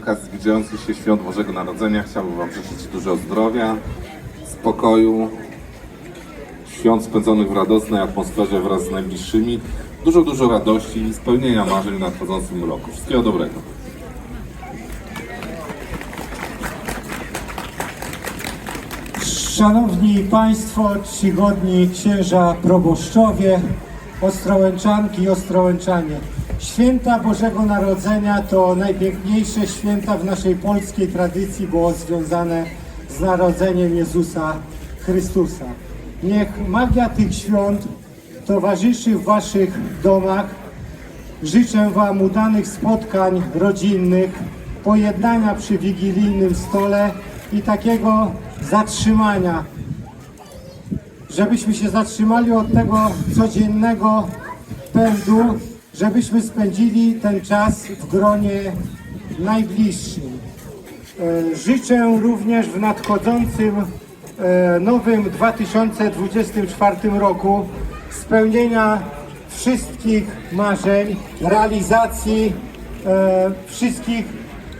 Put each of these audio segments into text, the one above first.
zbliżających się świąt Bożego Narodzenia chciałbym Wam życzyć dużo zdrowia, spokoju, świąt spędzonych w radosnej atmosferze wraz z najbliższymi, dużo, dużo radości i spełnienia marzeń w nadchodzącym roku. Wszystkiego dobrego. Szanowni Państwo, czcigodni księża proboszczowie, ostrołęczanki i ostrołęczanie. Święta Bożego Narodzenia to najpiękniejsze święta w naszej polskiej tradycji, było związane z narodzeniem Jezusa Chrystusa. Niech magia tych świąt towarzyszy w Waszych domach, Życzę Wam udanych spotkań rodzinnych, pojednania przy wigilijnym stole i takiego zatrzymania, żebyśmy się zatrzymali od tego codziennego pędu, żebyśmy spędzili ten czas w gronie najbliższym. E, Życzę również w nadchodzącym e, nowym 2024 roku spełnienia wszystkich marzeń, realizacji e, wszystkich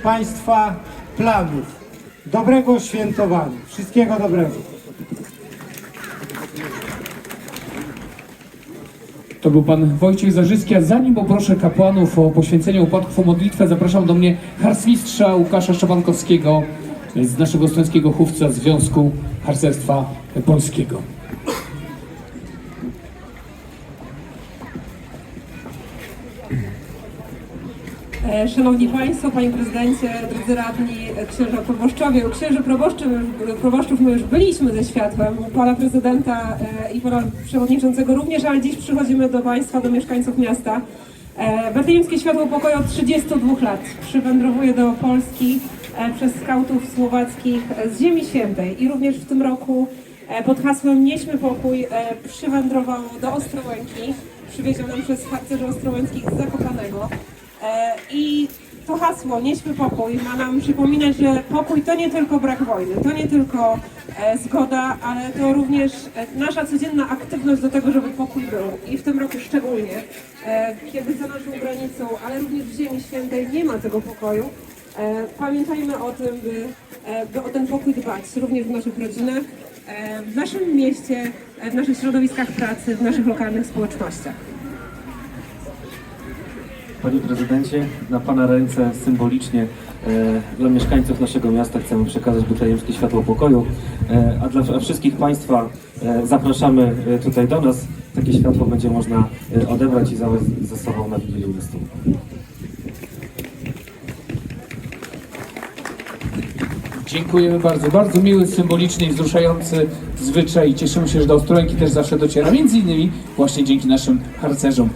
Państwa planów. Dobrego świętowania. Wszystkiego dobrego. To był pan Wojciech Zarzycki, a zanim poproszę kapłanów o poświęcenie upadków o modlitwę, zapraszam do mnie harcmistrza Łukasza Szczepankowskiego z naszego estońskiego chówca Związku Harcerstwa Polskiego. E, Szanowni Państwo, Panie Prezydencie, drodzy radni, księża proboszczowie, u księży proboszczów my już byliśmy ze światłem, u Pana Prezydenta e, i Pana Przewodniczącego również, ale dziś przychodzimy do Państwa, do mieszkańców miasta. E, Betlejemskie Światło Pokoju od 32 lat przywędrowuje do Polski przez skautów słowackich z Ziemi Świętej i również w tym roku pod hasłem Nieśmy Pokój przywędrowało do Ostrołęki, przywiezionym przez harcerzy ostrołęckich z Zakopanego. E, I to hasło Nieśmy pokój ma nam przypominać, że pokój to nie tylko brak wojny, to nie tylko e, zgoda, ale to również e, nasza codzienna aktywność do tego, żeby pokój był. I w tym roku szczególnie, kiedy za naszą granicą, ale również w Ziemi Świętej nie ma tego pokoju, pamiętajmy o tym, by, by o ten pokój dbać, również w naszych rodzinach, w naszym mieście, w naszych środowiskach pracy, w naszych lokalnych społecznościach. Panie prezydencie, na Pana ręce symbolicznie e, dla mieszkańców naszego miasta chcemy przekazać betlejemskie światło pokoju, e, a dla wszystkich Państwa e, zapraszamy e, tutaj do nas. Takie światło będzie można e, odebrać i zabrać ze sobą na wigilijny stół. Dziękujemy bardzo. Bardzo miły, symboliczny i wzruszający zwyczaj. Cieszymy się, że do Ostrołęki też zawsze dociera. Między innymi właśnie dzięki naszym harcerzom.